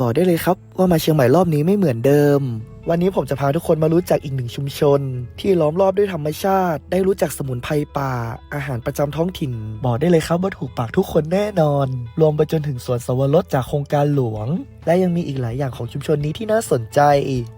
บอกได้เลยครับว่ามาเชียงใหม่รอบนี้ไม่เหมือนเดิม วันนี้ผมจะพาทุกคนมารู้จักอีกหนึ่งชุมชน ที่ล้อมรอบด้วยธรรมชาติ ได้รู้จักสมุนไพรป่า อาหารประจำท้องถิ่น บอกได้เลยครับว่าถูกปากทุกคนแน่นอน รวมไปจนถึงสวนสวรสจากโครงการหลวง และยังมีอีกหลายอย่างของชุมชนนี้ที่น่าสนใจ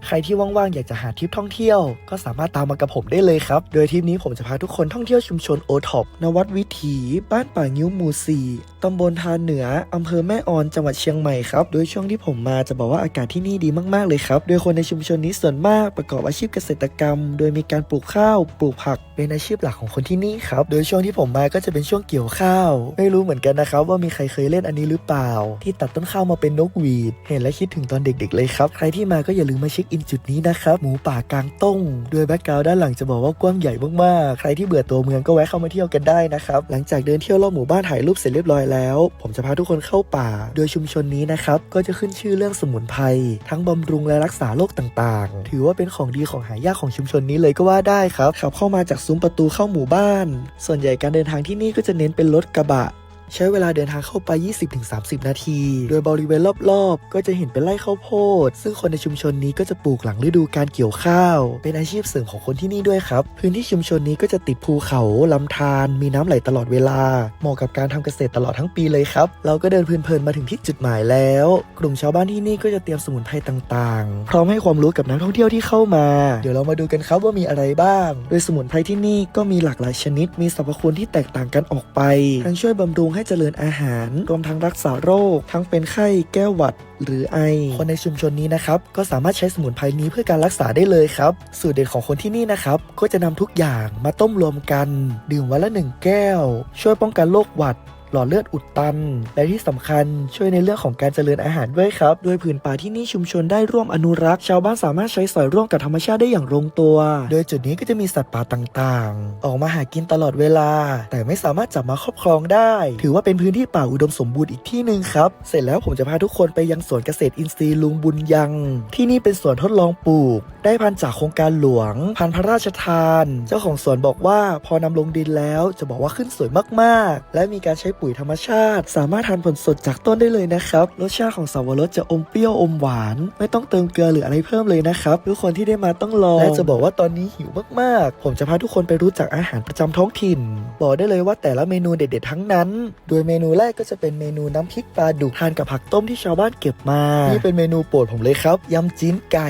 ใครที่ว่างๆอยากจะหาทริปท่องเที่ยว ก็สามารถตามมากับผมได้เลยครับ โดยทริปนี้ผมจะพาทุกคนท่องเที่ยวชุมชนโอท็อปนวัดวิถี บ้านป่างิ้วหมู่สี่ตำบลทานเหนืออำเภอแม่ออนจังหวัดเชียงใหม่ครับ โดยช่วงที่ผมมาจะบอกว่าอากาศที่นี่ดีมากๆเลยครับ โดยคนในชุมชนนนี้ส่วนมากประกอบอาชีพเกษตรกรรม โดยมีการปลูกข้าวปลูกผักเป็นอาชีพหลักของคนที่นี่ครับ โดยช่วงที่ผมมาก็จะเป็นช่วงเกี่ยวข้าว ไม่รู้เหมือนกันนะครับ ว่ามีใครเคยเล่นอันนี้หรือเปล่า ที่ตัดต้นข้าวมาเป็นนกหวีด เห็นและคิดถึงตอนเด็กๆเลยครับ ใครที่มาก็อย่าลืมมาเช็คอินจุดนี้นะครับ หมูป่ากลางต้งโดยแบ็กกราวด์ด้านหลังจะบอกว่ากว้างใหญ่มากๆ ใครที่เบื่อตัวเมืองก็แวะเข้ามาเที่ยวกันได้นะครับ หลังจากเดินเที่ยวรอบหมู่บ้านถ่ายรูปเสร็จเรียบร้อยแล้ว ผมจะพาทุกคนเข้าป่า โดยชุมชนนี้นะครับก็จะขึ้นชื่อเรื่องสมุนไพรทั้งบำรุงและรักษาโรคต่างๆ ถือว่าเป็นของดีของหายากของชุมชนนี้เลยก็ว่าได้ครับขับเข้ามาจากซุ้มประตูเข้าหมู่บ้าน ส่วนใหญ่การเดินทางที่นี่ก็จะเน้นเป็นรถกระบะ ใช้เวลาเดินทางเข้าไป 20-30 นาที โดยบริเวณรอบๆ ก็จะเห็นเป็นไร่ข้าวโพด ซึ่งคนในชุมชนนี้ก็จะปลูกหลังฤดูการเกี่ยวข้าว เป็นอาชีพเสริมของคนที่นี่ด้วยครับ พื้นที่ชุมชนนี้ก็จะติดภูเขาลำธาร มีน้ำไหลตลอดเวลา เหมาะกับการทำเกษตรตลอดทั้งปีเลยครับ เราก็เดินเพลินๆมาถึงที่จุดหมายแล้ว กลุ่มชาวบ้านที่นี่ก็จะเตรียมสมุนไพรต่างๆ พร้อมให้ความรู้กับนักท่องเที่ยวที่เข้ามา เดี๋ยวเรามาดูกันครับว่ามีอะไรบ้าง โดยสมุนไพรที่นี่ก็มีหลากหลายชนิด มีสรรพคุณที่แตกต่างกันออกไป ทั้งช่วยบำรุงให้เจริญอาหาร รวมทั้งรักษาโรค ทั้งเป็นไข้แก้วหวัดหรือไอ คนในชุมชนนี้นะครับ ก็สามารถใช้สมุนไพรนี้เพื่อการรักษาได้เลยครับ สูตรเด็ดของคนที่นี่นะครับ ก็จะนำทุกอย่างมาต้มรวมกัน ดื่มวันละหนึ่งแก้ว ช่วยป้องกันโรคหวัด หลอดเลือดอุดตัน และที่สำคัญช่วยในเรื่องของการเจริญอาหารด้วยครับ โดยผืนป่าที่นี่ชุมชนได้ร่วมอนุรักษ์ ชาวบ้านสามารถใช้สอยร่วมกับธรรมชาติได้อย่างลงตัว โดยจุดนี้ก็จะมีสัตว์ป่าต่างๆ ออกมาหากินตลอดเวลา แต่ไม่สามารถจับมาครอบครองได้ ถือว่าเป็นพื้นที่ป่าอุดมสมบูรณ์อีกที่หนึ่งครับ เสร็จแล้วผมจะพาทุกคนไปยังสวนเกษตรอินทรีย์ลุงบุญยัง ที่นี่เป็นสวนทดลองปลูก ได้พันจากโครงการหลวง พันพระราชทาน เจ้าของสวนบอกว่าพอนำลงดินแล้วจะบอกว่าขึ้นสวยมากๆ และมีการใช้ปุ๋ยธรรมชาติ สามารถทานผลสดจากต้นได้เลยนะครับ รสชาติของสาวรสจะอมเปรี้ยวอมหวาน ไม่ต้องเติมเกลือหรืออะไรเพิ่มเลยนะครับทุกคนที่ได้มาต้องลองและจะบอกว่าตอนนี้หิวมากๆ ผมจะพาทุกคนไปรู้จักอาหารประจำท้องถิ่น บอกได้เลยว่าแต่ละเมนูเด็ด ๆ ทั้งนั้น โดยเมนูแรกก็จะเป็นเมนูน้ำพริกปลาดุกทานกับผักต้มที่ชาวบ้านเก็บมานี่เป็นเมนูโปรดผมเลยครับยำจีนไก่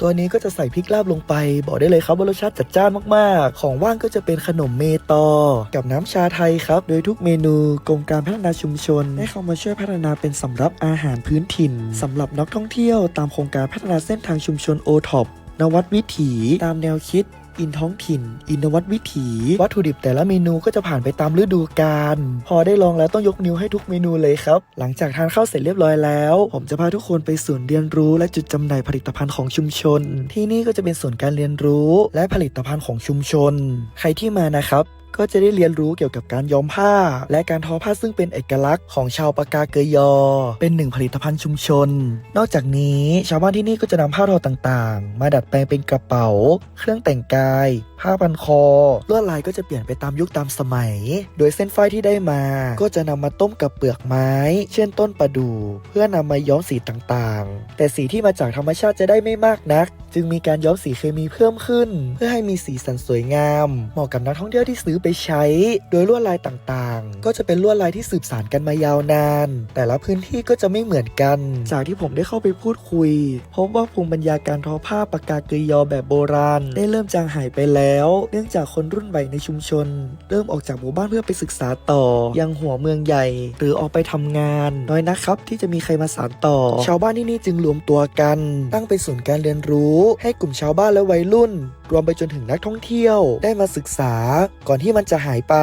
ตัวนี้ก็จะใส่พริกลาบลงไป บอกได้เลยครับว่ารสชาติจัดจ้านมากๆ ของว่างก็จะเป็นขนมเมตอ กับน้ำชาไทยครับ โดยทุกเมนูกรมการพัฒนาชุมชน ได้เข้ามาช่วยพัฒนาเป็นสำรับอาหารพื้นถิ่นสำหรับนักท่องเที่ยวตามโครงการพัฒนาเส้นทางชุมชนโอท็อปนวัดวิถีตามแนวคิดอินท้องถิ่น อินวัตวิถี วัตถุดิบแต่ละเมนูก็จะผ่านไปตามฤดูกาล พอได้ลองแล้วต้องยกนิ้วให้ทุกเมนูเลยครับ หลังจากทานข้าวเสร็จเรียบร้อยแล้ว ผมจะพาทุกคนไปศูนย์เรียนรู้ และจุดจำหน่ายผลิตภัณฑ์ของชุมชน ที่นี่ก็จะเป็นศูนย์การเรียนรู้ และผลิตภัณฑ์ของชุมชน ใครที่มานะครับ ก็จะได้เรียนรู้เกี่ยวกับการย้อมผ้า และการทอผ้าซึ่งเป็นเอกลักษณ์ของชาวปากาเกยอ เป็นหนึ่งผลิตภัณฑ์ชุมชน นอกจากนี้ชาวบ้านที่นี่ก็จะนำผ้าทอต่างๆ มาดัดแปลงเป็นกระเป๋า เครื่องแต่งกายผ้าพันคอ ลวดลายก็จะเปลี่ยนไปตามยุคตามสมัย โดยเส้นฝ้ายที่ได้มา ก็จะนำมาต้มกับเปลือกไม้ เช่นต้นประดู่เพื่อนำมาย้อมสีต่างๆ แต่สีที่มาจากธรรมชาติจะได้ไม่มากนัก จึงมีการย้อมสีเคมีเพิ่มขึ้น เพื่อให้มีสีสันสวยงาม เหมาะกับนักท่องเที่ยวที่ซื้อไปใช้ โดยลวดลายต่างๆ ก็จะเป็นลวดลายที่สืบสานกันมายาวนาน แต่ละพื้นที่ก็จะไม่เหมือนกัน จากที่ผมได้เข้าไปพูดคุยพบว่าภูมิปัญญาการทอผ้าปากกาเกยอแบบโบราณ ได้เริ่มจางหายไปแล้วเนื่องจากคนรุ่นใหม่ในชุมชน เริ่มออกจากหมู่บ้านเพื่อไปศึกษาต่อ ยังหัวเมืองใหญ่ หรือออกไปทำงาน น้อยนะครับ ที่จะมีใครมาสานต่อ ชาวบ้านที่นี่จึงรวมตัวกัน ตั้งเป็นศูนย์การเรียนรู้ ให้กลุ่มชาวบ้านและวัยรุ่น รวมไปจนถึงนักท่องเที่ยว ได้มาศึกษา ก่อนที่มันจะหายไป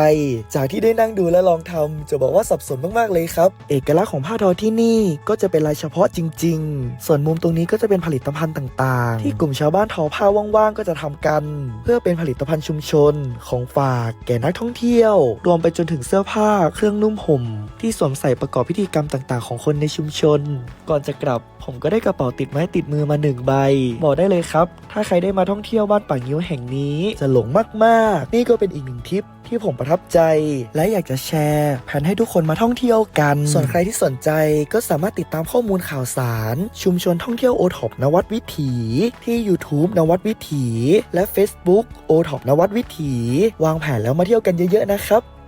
จากที่ได้นั่งดูและลองทำจะบอกว่าสับสนมากๆเลยครับ เอกลักษณ์ของผ้าทอที่นี่ก็จะเป็นลายเฉพาะจริง ๆ ส่วนมุมตรงนี้ก็จะเป็นผลิตภัณฑ์ต่าง ๆ ที่กลุ่มชาวบ้านทอผ้าว่างๆก็จะทำกัน เพื่อเป็นผลิตภัณฑ์ชุมชน ของฝากแก่นักท่องเที่ยว รวมไปจนถึงเสื้อผ้าเครื่องนุ่มห่ม ที่สวมใส่ประกอบพิธีกรรมต่างๆ ของคนในชุมชน ก่อนจะกลับ ผมก็ได้กระเป๋าติดไม้ติดมือมาหนึ่งใบ บอกได้เลยครับ ถ้าใครได้มาท่องเที่ยวบ้านป่างิ้วแห่งนี้จะหลงมากๆ นี่ก็เป็นอีกหนึ่งทริป ที่ผมประทับใจ และอยากจะแชร์แผนให้ทุกคนมาท่องเที่ยวกัน ส่วนใครที่สนใจก็สามารถติดตามข้อมูลข่าวสาร ชุมชนท่องเที่ยวโอท็อปนวัดวิถี ที่ YouTube นวัดวิถี และ Facebook โอท็อปนวัดวิถี วางแผนแล้วมาเที่ยวกันเยอะๆนะครับ